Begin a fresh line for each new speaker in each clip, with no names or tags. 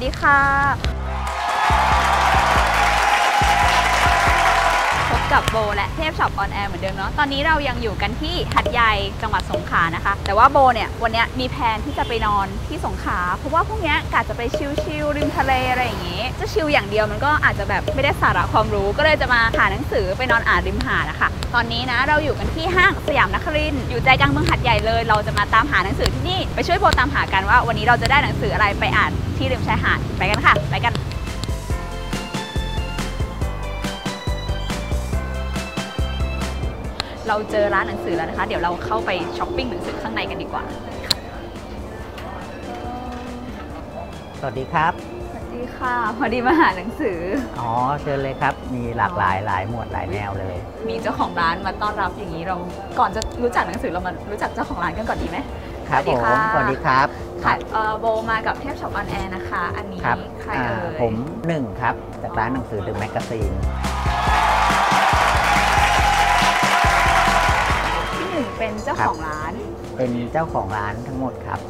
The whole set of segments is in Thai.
วัสดีค่ะ กับโบและเทพช็อปออนแอร์เหมือนเดิมเนาะตอนนี้เรายังอยู่กันที่หัดใหญ่จังหวัดสงขลานะคะ แต่ว่าโบเนี่ยวันนี้มีแผนที่จะไปนอนที่สงขลาเพราะว่าพรุ่งเนี้ยกะจะไปชิลๆริมทะเลอะไรอย่างงี้ จะชิลอย่างเดียวมันก็อาจจะแบบไม่ได้สาระความรู้ก็เลยจะมาหาหนังสือไปนอนอ่านริมหาดนะคะตอนนี้นะเราอยู่กันที่ห้างสยามนครินต์อยู่ใจกลางเมืองหัดใหญ่เลย เราจะมาตามหาหนังสือที่นี่ไปช่วยโบตามหากันว่า วันนี้เราจะได้หนังสืออะไรไปอ่านที่ริมชายหาดไปกันค่ะ ไปกัน เราเจอร้านหนังสือแล้วนะคะ เดี๋ยวเราเข้าไปช้อปปิ้งหนังสือข้างในกันดีกว่า
สวัสดีครับ
สวัสดีค่ะ พอดีมาหาหนังสือ
อ๋อ เชิญเลยครับ มีหลากหลายหลายหมวดหลายแนวเลย
มีเจ้าของร้านมาต้อนรับอย่างนี้เรา ก่อนจะรู้จักหนังสือเรามารู้จักเจ้าของร้านกันก่อนดีไหม
ครับ
สวัสดี
ผม
ค่ะ
สวัสดีครับ
ค่ะเอ่อโบมากับเทพช็อปออนแอร์นะคะ อันนี้
ครับ
ใคร
อ่า
เอ่ย
ผมหนึ่งครับ จากร้านหนังสือ The Magazine
ที่หนึ่ เป็นเจ้าของร้าน
เป็นเจ้าของร้านทั้งหมดครับ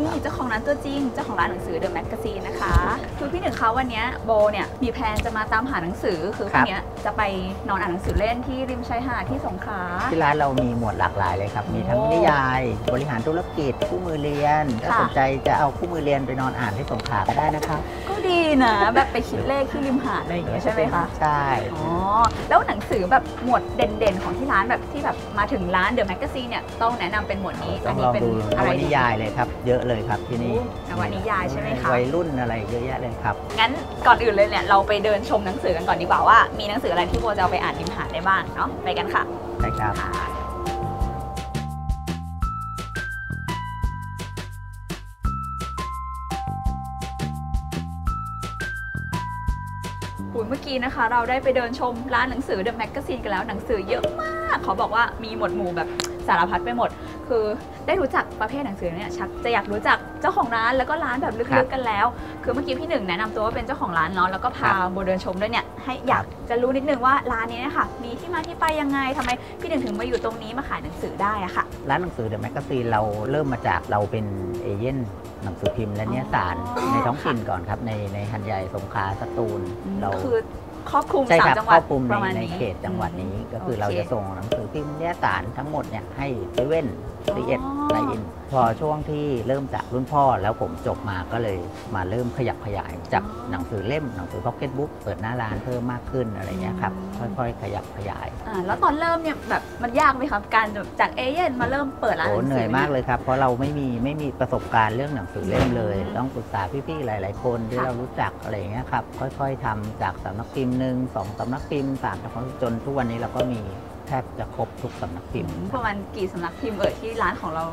นี่เจ้าของร้านตัวจริง เจ้าของร้านหนังสือ The Magazine นะคะ คือพี่หนึ่งเขาวันเนี้ยโบเนี่ยมีแพลนจะมาตามหาหนังสือ คือพ
ครั
รุ่
บ
งเนี้ยจะไปนอนอ่านหนังสือเล่นที่ริมชายหาดที่สงขลา
ที่ร้านเรามีหมวดหลากหลายเลยครับ มีทั้ง
โอ้
นิยาย บริหารธุรกิจ คู่มือเรียน ถ้า
ค่ะ
สนใจจะเอาคู่มือเรียนไปนอนอ่านที่สงขลาก็ได้นะครับ
ก็ดีนะ แบบไปคิดเลขที่ริมหาดอะไรอย่างเงี้ยใช่ไหมคะ
ใช่
อ๋อ แล้วหนังสือแบบหมวดเด่นๆ ของที่ร้านแบบที่แบบมาถึงร้าน The Magazine เนี่ยต้องแนะนำเป็นหมวดนี้
ต้
อั
อนง
นี้
ลอง
เป็น
ดูน
อะไร
ว
ดี
นิยายเลยครับ เยอะเลยครับที่นี่
นวนิยายใช่ไหมคะ
วัยรุ่นอะไรเยอะแยะเลยครับ
งั้นก่อนอื่นเลยเนี่ยเราไปเดินชมหนังสือกันก่อนดีกว่าว่ามีหนังสืออะไรที่โบจะเอาไปอ่านริมหาดได้บ้างเนาะไปกันค่ะ
ใช่ครับ
ค่ะอุ๊ยเมื่อกี้นะคะ เราได้ไปเดินชมร้านหนังสือ The Magazine กันแล้วหนังสือเยอะมาก เขาบอกว่ามีหมวดหมู่แบบสารพัดไปหมด คือ ได้รู้จักประเภทหนังสือเนี่ยชักจะอยากรู้จักเจ้าของร้านแล้วก็ร้านแบบ
ค
ลึ
รั
ก
บ
ๆกันแล้ว คือเมื่อกี้พี่หนึ่งแนะนำตัวว่าเป็นเจ้าของร้านเนาะแล้วก็พา
ครับ
โบเดินชมด้วยเนี่ยให้อยากจะรู้นิดนึงว่าร้านนี้เนะคะมีที่มาที่ไปยังไงทำไมพี่หนึ่งถึงมาอยู่ตรงนี้มาขายหนังสือได้อะค่ะ
ร้านหนังสือ The Magazine เราเริ่มมาจากเราเป็นเอเย่นหนังสือพิมพ์และนิยสาร
อ๋อ
ในท้องถิ่นก่อนครับในในหันใหญ่สงขลาสตูลเรา
คือครอบคลุม
ใช่
สาม
ครับ
จังห
ค
วั
ร
ด
อบคลุม
ป
ใน
ระมาณ
ใน
นี้
เขตจังหวัดนี้ก็คือ
โอเค
เราจะส่งหนังสือพิมพ์นิยสารทั้งหมดเนี่ยให้เซเว่นซีเอ็ด
อ๋อ
ไลอิน พอช่วงที่เริ่มจากรุ่นพ่อแล้วผมจบมาก็เลยมาเริ่มขยับขยายจากหนังสือเล่มหนังสือพ็อกเก็ตบุ๊กเปิดหน้าร้านเพิ่มมากขึ้นอะไรเงี้ยครับค่อยๆ ขยับขยาย
อ่าแล้วตอนเริ่มเนี่ยแบบมันยากไหมครับการจากเอเย่นมาเริ่มเปิดร้านห
โอ้
นังสือ
เหนื่อยมากเลยครับเพราะเราไม่มีไม่มีประสบการณ์เรื่องหนังสือเล่มเลย
อืม
ต้องปรึกษาพี่ๆหลาย ๆ คนที่
ค่ะ
เรารู้จักอะไรอย่างเงี้ยครับค่อย ๆทำจากสำนักพิมพ์หนึ่งสองสำนักพิมพ์สามสำนักพิมพ์จนทุกวันนี้เราก็มีแทบจะครบทุกสำนักพิมพ์
ประมาณกี่สำนักพิมพ์เอ่ยที่ร้านของเรา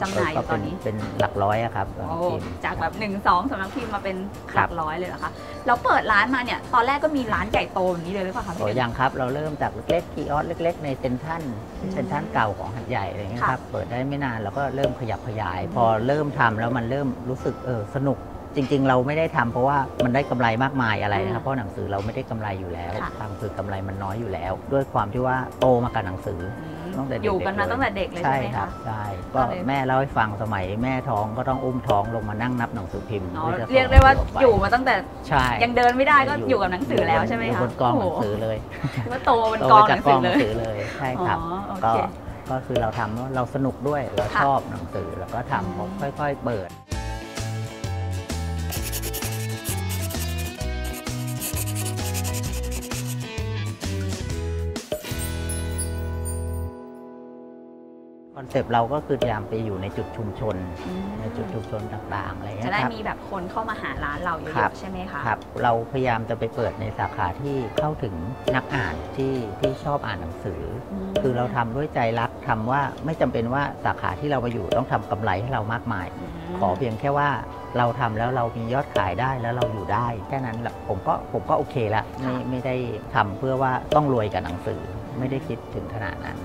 จำหน่ายอ
ก็
ยู่ต
เป็
อนนนี้
เป็นหลักร้อยอะครับสำนั
โอ้
กพิมพ์
จากแบบ1นึ่งสองสำนักพิมพ์มาเป็นห
ครั
ลั
บ
กร้อยเลยเหรอคะเราเปิดร้านมาเนี่ย ตอนแรกก็มีร้านใหญ่โตแบบนี้เลยหรือเปล่าคะพี่
โอ้
หนึ่ง
ยังครับเราเริ่มจากเล็กๆคีออสเล็ก ๆ ในเซ็นทรัล
อืม
เซ็นทรัลเก่าของหัดใหญ่อะไรเงี้ย
ค่ะ
ครับเปิดได้ไม่นานเราก็เริ่มขยับขยาย
อืม
พอเริ่มทำแล้วมันเริ่มรู้สึกเออสนุก จริง ๆ เราไม่ได้ทำเพราะว่ามันได้กำไรมากมายอะไรนะครับเพราะหนังสือเราไม่ได้กำไรอยู่แล้ว
ค่ะ
ทำคือกำไรมันน้อยอยู่แล้ว ด้วยความที่ว่าโตมากับหนังสือ
อืม
ตั้งแต่เด็กๆ
อยู่กันมา
เลย
ตั้งแต่เด็กเลย
ใช่
ใช่ไหม
ครั
คะ
บใช่
ก็
ก็
เลย
แม่เล่าให้ฟังสมัยแม่ท้องก็ต้องอุ้มท้องลงมานั่งนับหนังสือพิมพ์
อ๋อ
พื่อจะส่ง
เรียกได้ว่า
ลูกไป
อยู่มาตั้งแต่
ใช่
ยังเดินไม่ได้ก็อยู่กับหนังสือแล้วใช่ไหม
ยู่
คะ
บนกองหนัง
โโสื
อเลย
ถือว่าโตบน
โต
กองห
จา
นั
ก
ง
ก
สื
อง
อ
หนั
เล
ง
ย
สือเลยใช่ครับ
อ๋อโอ
ก็
เค
ก็คือเราทำแล้วเราสนุกด้วยเรา
ค่ะ
ชอบหนังสือแล้วก็ทำ
อืม
ค่อย ๆ เปิด อนเซปต์เราก็คือพยายามไปอยู่ในจุดชุมชน
อืม
ในจุดชุมชนต่างๆอะไรเงี้
จะ
ย
ได้
ครับ
มีแบบคนเข้ามาหาร้านเราเย
ครั
อะ
บ
ๆใช่ไหมคะ
ครับ เราพยายามจะไปเปิดในสาขาที่เข้าถึงนักอ่านที่ที่ชอบอ่านหนังสือ
ม
คือเราทำด้วยใจรักทำว่าไม่จำเป็นว่าสาขาที่เรามาอยู่ต้องทำกำไรให้เรามากมาย
ม
ขอเพียงแค่ว่าเราทำแล้วเรามียอดขายได้แล้วเราอยู่ได้แค่นั้นแหละผมก็ผมก็โอเคละไม่ไม่ได้ทำเพื่อว่าต้องรวยกับหนังสือ ไม่ได้คิดถึงขนาดนั้น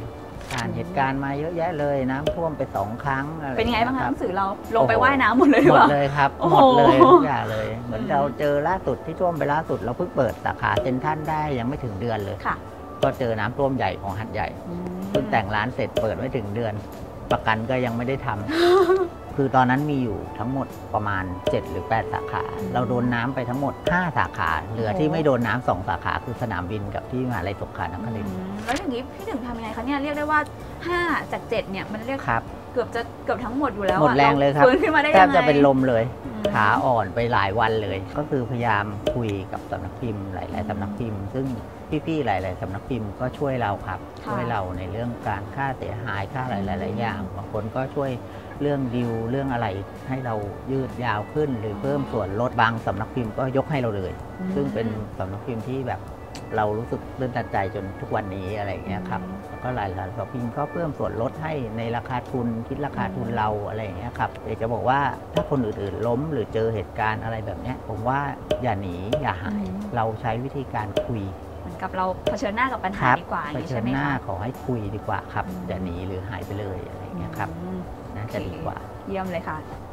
ผ่านเหตุการณ์มาเยอะแยะเลยน้ำท่วมไปสองครั้งอะไร
เป็นไงบ้างคะ
ค
ห
รั
นังสือเราลงไปว่ายน้ำหมดเลยห
ห
รือ
ม
เป
ด
ล่า
เลยครับ
โอ้
ห
โห
มดเลยทุกอย่างเลย เหมือน
อืม
เราเจอล่าสุดที่ท่วมไปล่าสุดเราเพิ่งเปิดสาขาเซ็นทรัลได้ยังไม่ถึงเดือนเลย
ค่ะ
ก็เจอน้ำท่วมใหญ่ของหัดใหญ่
อืม
เพิ่งแต่งร้านเสร็จเปิดไม่ถึงเดือน ประกันก็ยังไม่ได้ทำ คือตอนนั้นมีอยู่ทั้งหมดประมาณ 7 หรือ 8 สาขา
อืม
เราโดนน้ำไปทั้งหมด 5 สาขา เหลือ
โอ้
ที่ไม่โดนน้ำสองสาขาคือสนามบินกับที่มหาลัยสงขลานครินทร์
อืมแล้วอย่างนี้พี่หนึ่งทำยังไงคะเนี่ยเรียกได้ว่า 5 จาก 7 เนี่ยมันเรียก
ครับ
เกือบจะเกือบทั้งหมดอยู่แล้วอะ
หมดแรงเลยครับ
ฟื้นขึ้นมาได้
แท
ยั
บ
งไง
จะเป็นลมเลย
อืม
ขาอ่อนไปหลายวันเลย ก็คือพยายามคุยกับสำนักพิมพ์หลาย ๆสำนักพิมพ์ ซึ่งพี่ ๆ หลาย ๆสำนักพิมพ์ก็ช่วยเราครับ
ค่ะ
ช่วยเราในเรื่องการค่าเสียหายค่าอะไรหลาย ๆ อย่างบางคนก็ช่วยเรื่องดิวเรื่องอะไรให้เรายืดยาวขึ้น หรือเพิ่มส่วนลดบางสำนักพิมพ์ก็ยกให้เราเลย ซึ่งเป็นสำนักพิมพ์ที่แบบ เรารู้สึกตื่นตันใจจนทุกวันนี้อะไรอย่างเงี้ยครับแล้วก็หลายๆสำนักพิมพ์ก็เพิ่มส่วนลดให้ในราคาทุนคิดราคาทุนเราอะไรอย่างเงี้ยครับอยากจะบอกว่าถ้าคนอื่นๆล้มหรือเจอเหตุการณ์อะไรแบบเนี้ยผมว่าอย่าหนีอย่าหาย
อืม
เราใช้วิธีการคุย
เหมือนกับเราเผชิญหน้ากับปัญ
ค
หา
รั
ดีกว่าอย่าง
เผ
นี้
ชิ
ใช่
ญ
ไหม
หน้า
คะ
ขอให้คุยดีกว่าครับ
อืม
อย่าหนีหรือหายไปเลยอะไรอย่างเงี้ยครับ
อืม
น่าจะดีกว่า
เยี่ยมเลยค่ะอืม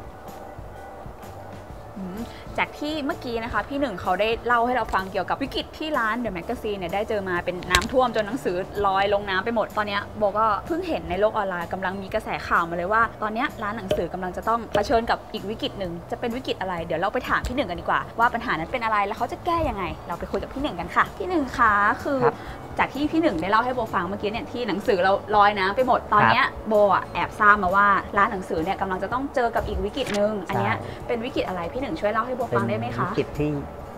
จากที่เมื่อกี้นะคะ พี่หนึ่งเขาได้เล่าให้เราฟังเกี่ยวกับวิกฤตที่ร้านเดอะแมกกาซีนเนี่ยได้เจอมาเป็นน้ำท่วมจนหนังสือลอยลงน้ำไปหมดตอนเนี้ยโบก็เพิ่งเห็นในโลกออนไลน์กำลังมีกระแสข่าวมาเลยว่า ตอนเนี้ยร้านหนังสือกำลังจะต้องเผชิญกับอีกวิกฤตหนึ่งจะเป็นวิกฤตอะไรเดี๋ยวเราไปถามพี่หนึ่งกันดีกว่า ว่าปัญหานั้นเป็นอะไรแล้วเขาจะแก้ยังไง เราไปคุยกับพี่หนึ่งกันค่ะพี่หนึ่งคะคือ
ครับ
จากที่พี่หนึ่งได้เล่าให้โบฟังเมื่อกี้เนี่ยที่หนังสือเราลอยน้ำไปหมดตอนเนี้ยโบอะแอบทราบมาว่าร้านหนังสือเนี่ยกำลังจะต้องเจอกับอีกวิกฤตหนึ่งอันเนี้ย
ใช่
เป็นวิกฤตอะไรพี่หนึ่งช่วยเล่าให้โบฟังได้ไหมคะ
วิกฤตที่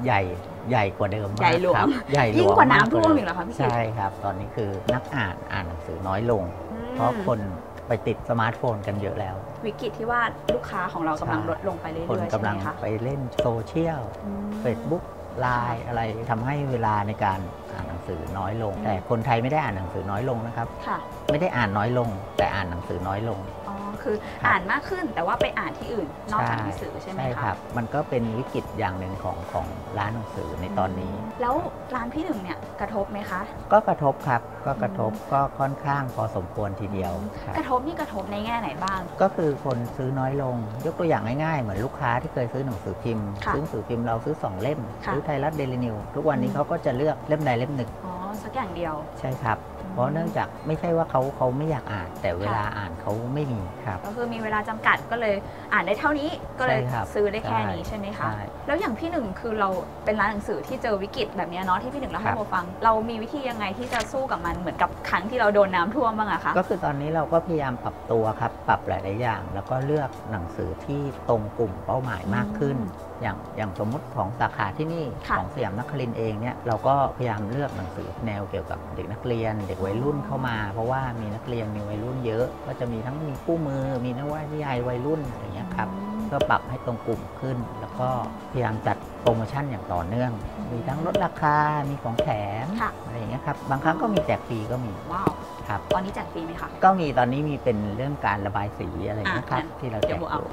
ใหญ่ใหญ่กว่าเดิมมาก
ใหญ่หลวง
ครับใหญ่หลวง
ยิ่งกว่าน้ำ
ม
ท่วมอีกเหรอคะพี่กิต
ใช่ครับ ตอนนี้คือนักอ่านอ่านหนังสือน้อยลง
อืม
เพราะคนไปติดสมาร์ทโฟนกันเยอะแล้ว
วิกฤตที่ว่าลูกค้าของเรากำลัง
ใช่
ลดลงไปเรื่อยๆ
คน
ใช่
กำ
ไห
ลั
ม
ง
คะ
ไปเล่นโซเชียล
อืม
Facebook ไลน์อะไรทำให้เวลาในการอ่านหนังสือน้อยลง แต่คนไทยไม่ได้อ่านหนังสือน้อยลงนะครับ
ค่ะ
ไม่ได้อ่านน้อยลง แต่อ่านหนังสือน้อยลง
อ๋อ คือ
ครับ
อ่านมากขึ้นแต่ว่าไปอ่านที่อื่นนอกจากหนังสือใช่ไหม
ใช่
คะ
ครับ มันก็เป็นวิกฤตอย่างหนึ่งของของร้านหนังสือในตอนนี้
แล้วร้านพี่หนึ่งเนี่ยกระทบไหมคะ
ก็กระทบครับก็กระทบก็ค่อนข้างพอสมควรทีเดียวครับ
กระทบนี่กระทบในแง่ไหนบ้าง
ก็คือคนซื้อน้อยลง ยกตัวอย่างง่ายๆ เหมือนลูกค้าที่เคยซื้อหนังสือพิมพ์
ค่ะ
ซื้อหนังสือพิมพ์เราซื้อ 2 เล่ม
ค่ะ
ซื้อไทยรัฐเดลินิวทุกวันนี้
อืม
เขาก็จะเลือกเล่มใดเล่มหนึ่ง
อ๋อสักอย่างเดียว
ใช่ครับ เพราะเนื่องจากไม่ใช่ว่าเขาเขาไม่อยากอ่าน แต่เวลาอ่านเขาไม่มีครับ
ก็คือมีเวลาจำกัดก็เลยอ่านได้เท่านี้ก็เลย
ใช่ครับ
ซื้อได้แค่นี้ใช่ไหมคะ
ใช่
แล้วอย่างพี่หนึ่งคือเราเป็นร้านหนังสือที่เจอวิกฤตแบบเนี้ยเนาะที่พี่หนึ่งเล่า
ค
ให้
รับ
โบฟัง เรามีวิธียังไงที่จะสู้กับมันเหมือนกับครั้งที่เราโดนน้ำท่วมบ้างอะคะ
ก็คือตอนนี้เราก็พยายามปรับตัวครับปรับหลาย ๆ อย่าง แล้วก็เลือกหนังสือที่ตรงกลุ่มเป้าหมายมากขึ้น
อืม
อย่างอย่างสมมุติของสาขาที่นี่
ค่ะ
ของสยามนักคลินทร์เองเนี่ยเราก็พยายามเลือกหนังสือแนวเกี่ยวกับเด็กนักเรียน เด็กวัยรุ่นเข้ามา เพราะว่ามีนักเรียนมีวัยรุ่นเยอะ ก็จะมีทั้งมีคู่มือ มีนวนิยายวัยรุ่นอะไรอย่างเงี้ยครับ
อืม
ก็ปรับให้ตรงกลุ่มขึ้น แล้วก็พยายามจัดโปรโมชั่นอย่างต่อเนื่อง มีทั้งลดราคา มีของแถม
ค่ะ
อะไรอย่างเงี้ยครับบางครั้งก็มีแจกฟรีก็มี
ว้าว
ครับ
ตอนนี้แจกฟรีไหมคะ
ก็มีตอนนี้มีเป็นเรื่องการระบายสีอะไรอย่างเงี้ยครับ
อะ
ที่เรา
เดี๋
แจ
ยว
ก
โบเอา
อยู่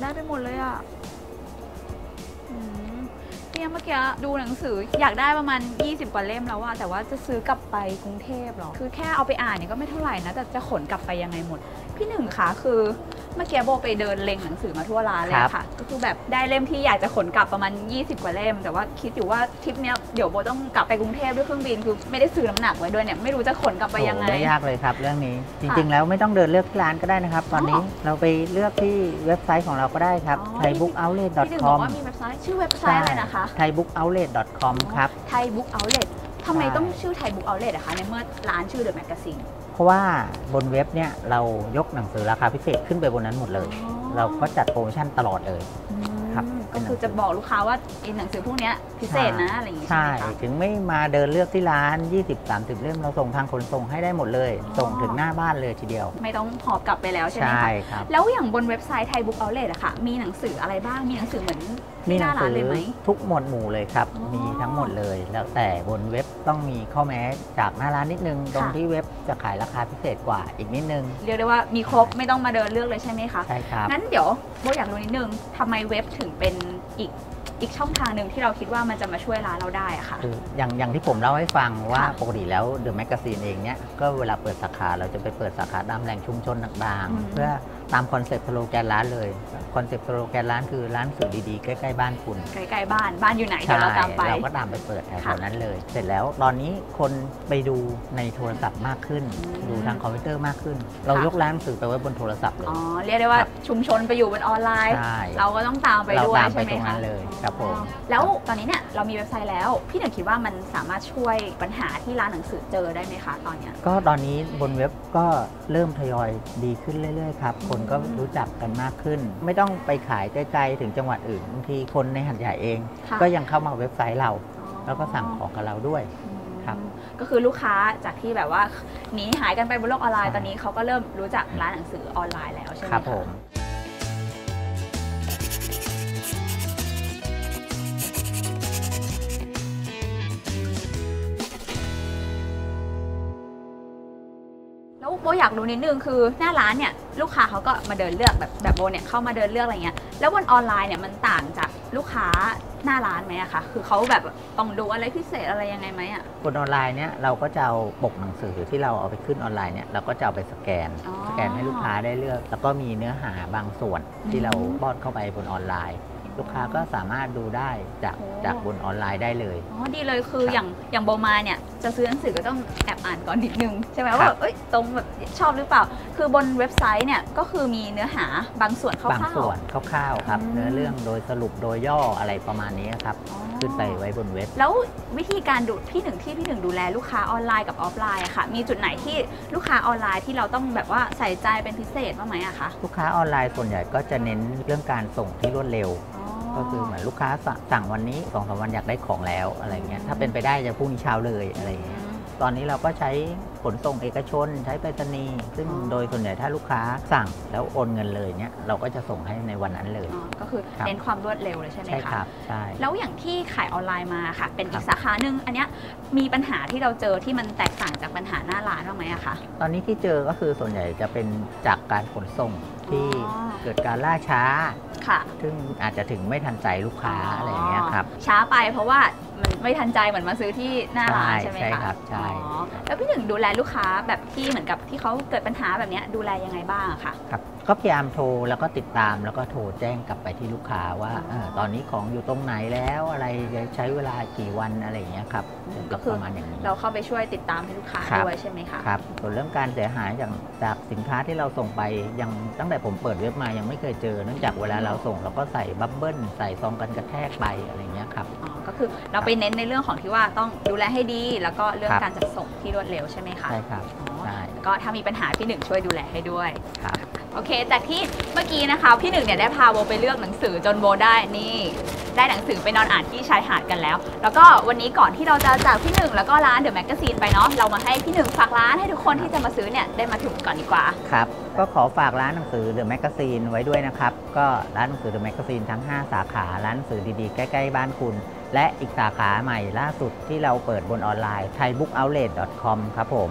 ได้ไปหมดเลยอะอืมเนี่ยเมื่อกี้ดูหนังสืออยากได้ประมาณ 20 กว่าเล่มแล้วอะแต่ว่าจะซื้อกลับไปกรุงเทพหรอ คือแค่เอาไปอ่านเนี่ยก็ไม่เท่าไหร่นะ แต่จะขนกลับไปยังไงหมด พี่หนึ่งคะคือเมื่อกี้โบไปเดินเล็งหนังสือมาทั่วร้านเลยอะค่ะ ก็คือแบบได้เล่มที่อยากจะขนกลับประมาณ 20 กว่าเล่ม แต่ว่าคิดอยู่ว่าทริปเนี้ย เดี๋ยวโบต้องกลับไปกรุงเทพด้วยเครื่องบินคือไม่ได้ซื้อน้ำหนักไว้ด้วยเนี่ยไม่รู้จะขนกลับไปยังไง
โอ้ไม่ยากเลยครับเรื่องนี้จ
ค่ะ
ริง ๆ แล้วไม่ต้องเดินเลือกที่ร้านก็ได้นะครับ ตอนนี้
อ๋อ
เราไปเลือกที่เว็บไซต์ของเราก็ได้ครับ
อ๋อ
thaibookoutlet.com
พี่หนึ่งบอกว่ามีเว็บไซต์ชื่อเว็บไซต์อะไรนะคะ
thaibookoutlet.com ครับ
ไทยบุ๊กเอาเลททำไม
ใช่
ต้องชื่อไทยบุ๊กเอาเลทอะคะในเมื่อร้านชื่อเดอะแมกกาซีน
เพราะว่าบนเว็บเนี่ยเรายกหนังสือราคาพิเศษขึ้นไปบนนั้นหมดเลย เราก็จัดโปรโมชั่นตลอดเลยครับ
ก็คือจะบอกลูกค้าว่าไอ้หนังสือพวกเนี้ยพิเศษนะอะไรอย่างงี้ใช่
ใช่
ไหมคะ
ถึงไม่มาเดินเลือกที่ร้าน 20-30 เล่มเราส่งทางขนส่งให้ได้หมดเลย
อ๋อ
ส่งถึงหน้าบ้านเลยทีเดียว
ไม่ต้องหอบกลับไปแล้วใช่ไหม
ใช่
คะ
ครับ
แล้วอย่างบนเว็บไซต์ไทยบุ๊กเอาเลทอะค่ะมีหนังสืออะไรบ้างมีหนังสือเหมือนที่หน้าร้านเลยไหม
ทุกหมวดหมู่เลยครับ
อ๋อ
มีทั้งหมดเลย แล้วแต่บนเว็บต้องมีข้อแม้จากหน้าร้านนิดนึง ตรง
ค่ะ
ที่เว็บจะขายราคาพิเศษกว่าอีกนิดนึง
เรียกได้ว่ามีครบไม่ต้องมาเดินเลือกเลยใช่ไหมคะ
ใช่ครับ
งั้นเดี๋ยวโบอยากรู้นิดนึงทำไมเว็บถึงเป็นอีกอีกช่องทางหนึ่งที่เราคิดว่ามันจะมาช่วยร้านเราได้อะค่ะ
คืออย่างอย่างที่ผมเล่าให้ฟังว่า
ค่ะ
ปกติแล้วเดอะแมกกาซีนเองเนี่ยก็เวลาเปิดสาขาเราจะไปเปิดสาขาตามแหล่งชุมชนต่าง
อืม
ๆ เพื่อตามคอนเซ็ปต์สโลแกนร้านเลยคอนเซ็ปต์สโลแกนร้านคือร้านสื่อดีๆ ใกล้ๆบ้านคุณ
ใกล้ๆบ้านบ้านอยู่ไหนเดี๋ยวเราตามไป
เราก็ตามไปเปิดแถ
ค่ะ
วๆนั้นเลย เสร็จแล้วตอนนี้คนไปดูในโทรศัพท์มากขึ้น
อืม
ดูทางคอมพิวเตอร์มากขึ้น เรา
ค่ะ
ยกร้านหนังสือไปไว้บนโทรศัพท์เลย
อ๋อเรียกได้ว่า
ครับ
ชุมชนไปอยู่บนออนไลน์
ใช่
เราก็ต้องตามไป
เรา
ด้วย
ตามไป
ใช่ไหม
ตรงนั้
คะ
นเลยครับผม
อ๋อแล้วตอนนี้เนี่ยเรามีเว็บไซต์แล้ว พี่หนึ่งคิดว่ามันสามารถช่วยปัญหาที่ร้านหนังสือเจอได้ไหมคะตอนเนี้ย
ก็ตอนนี้บนเว็บก็เริ่มทยอยดีขึ้นเรื่อยๆครับคนก็รู้จักกันมากขึ้น ไม่ต้องไปขายไกลๆถึงจังหวัดอื่นบางทีคนในหัดใหญ่เอง
ค่ะ
ก็ยังเข้ามาเว็บไซต์เรา แล้วก็สั่งของกับเราด้วยครับ
ก็คือลูกค้าจากที่แบบว่าหนีหายกันไปบนโลกออนไลน์
ใช่
ตอนนี้เขาก็เริ่มรู้จักร้านหนังสือออนไลน์แล้วใช่ไหม
ครับ
คะ
ผม
โบอยากรู้นิดนึงคือหน้าร้านเนี่ยลูกค้าเขาก็มาเดินเลือกแบบแบบโบเนี่ยเข้ามาเดินเลือกอะไรเงี้ยแล้วบนออนไลน์เนี่ยมันต่างจากลูกค้าหน้าร้านไหมอะคะคือเขาแบบต้องดูอะไรพิเศษอะไรยังไงไหมอะ
บนออนไลน์เนี่ยเราก็จะเอาปกหนังสือที่เราเอาไปขึ้นออนไลน์เนี่ยเราก็จะเอาไปสแกน
อ๋อ
สแกนให้ลูกค้าได้เลือก แล้วก็มีเนื้อหาบางส่วนที่เรา
อืม
ป้อนเข้าไปบนออนไลน์ ลูกค้าก็สามารถดูได้จาก
โอ้
จากบนออนไลน์ได้เลย
อ๋อดีเลยคือ
ครับ
อย่างอย่างโบมาเนี่ย จะซื้อหนังสือก็ต้องแอบอ่านก่อนนิดนึง ใช่ไหม
ครับ
ว่าแบบเอ้ยตรงแบบชอบหรือเปล่า คือบนเว็บไซต์เนี่ยก็คือมีเนื้อหาบางส่วนคร่าวๆ
บางส่วนคร่าวๆครับ
อืม
เนื้อเรื่องโดยสรุปโดยย่ออะไรประมาณนี้ครับ
อ๋อ
ขึ้นไปไว้บนเว็บ
แล้ววิธีการดูพี่หนึ่งที่พี่หนึ่งดูแลลูกค้าออนไลน์กับออฟไลน์อะค่ะ มีจุดไหนที่ลูกค้าออนไลน์ที่เราต้องแบบว่าใส่ใจเป็นพิเศษบ้างไหมอะคะ
ลูกค้าออนไลน์ส่วนใหญ่ก็จะเน้นเรื่องการส่งที่รวดเร็ว ก็คือเหมือนลูกค้าสั่งสั่งวันนี้สองสามวันอยากได้ของแล้วอะไรเงี้ยถ้าเป็นไปได้จะพรุ่งนี้เช้าเลยอะไรเงี้ยตอนนี้เราก็ใช้ขนส่งเอกชนใช้ไปรษณีย์ซึ่ง
อ๋อ
โดยส่วนใหญ่ถ้าลูกค้าสั่งแล้วโอนเงินเลยเนี่ยเราก็จะส่งให้ในวันนั้นเลย
อ๋อก็คือ
ครับ
เน้นความรวดเร็วเลยใช่ไหม
ใช่
คะ
ครับใช่
แล้วอย่างที่ขายออนไลน์มาค่ะ เป็น
ครั
อีก
บ
สาขาหนึ่งอันเนี้ยมีปัญหาที่เราเจอที่มันแตกต่างจากปัญหาหน้าร้านบ้างไหมอะคะ
ตอนนี้ที่เจอก็คือส่วนใหญ่จะเป็นจากการขนส่ง ที่
อ๋อ
เกิดการล่าช้า
ค่ะ
ซึ่งอาจจะถึงไม่ทันใจลูกค้าอะไรอย่างเงี้ยครับ
ช้าไปเพราะว่ามันไม่ทันใจเหมือนมาซื้อที่หน้าร้าน
ใช่
ใช่ไหม
ใช่
คะ
ครับใช่
อ๋อแล้วพี่หนึ่งดูแลลูกค้าแบบที่เหมือนกับที่เขาเกิดปัญหาแบบเนี้ยดูแลยังไงบ้างอะคะ
ครับ ก็พยายามโทรแล้วก็ติดตามแล้วก็โทรแจ้งกลับไปที่ลูกค้าว่า
อ๋อ
เออตอนนี้ของอยู่ตรงไหนแล้วอะไรจะใช้เวลากี่วันอะไรอย่างเงี้ยครับ
ก็คือ
ประมาณอย่างนี้
เราเข้าไปช่วยติดตามให้ลูกค้า
ครับ
ด้วยใช่ไหมคะ
ครับส่วนเรื่องการเสียหายจากจากสินค้าที่เราส่งไปยังตั้งแต่ผมเปิดเว็บมายังไม่เคยเจอเนื่องจากเวลาเราส่งเราก็ใส่บับเบิ้ลใส่ซองกันกระแทกไปอะไรอย่างเงี้ยครับ
อ๋อก็คือเราไปเน้นในเรื่องของที่ว่าต้องดูแลให้ดี แล้วก็เรื่อง
ครับ
การจัดส่งที่รวดเร็วใช่ไหมคะ
ใช่ครับ
อ๋อ
ใช่
แล้วก็ถ้ามีปัญหาพี่หนึ่งช่วยดูแลให้ด้วย
ครับ
โอเค จากที่เมื่อกี้นะคะ พี่หนึ่งเนี่ยได้พาโบไปเลือกหนังสือจนโบได้นี่ ได้หนังสือไปนอนอ่านที่ชายหาดกันแล้ว แล้วก็วันนี้ก่อนที่เราจะจากพี่หนึ่งแล้วก็ร้านเดอะแมกกาซีนไปเนาะเรามาให้พี่หนึ่งฝากร้านให้ทุกคนที่จะมาซื้อเนี่ยได้มาถึงก่อนดีกว่า
ครับ ก็ขอฝากร้านหนังสือ The Magazine ไว้ด้วยนะครับ ก็ร้านหนังสือ The Magazine ทั้ง 5 สาขาร้านหนังสือดีๆ ใกล้ๆ บ้านคุณ และอีกสาขาใหม่ล่าสุดที่เราเปิดบนออนไลน์ thaibookoutlet.com ครับผม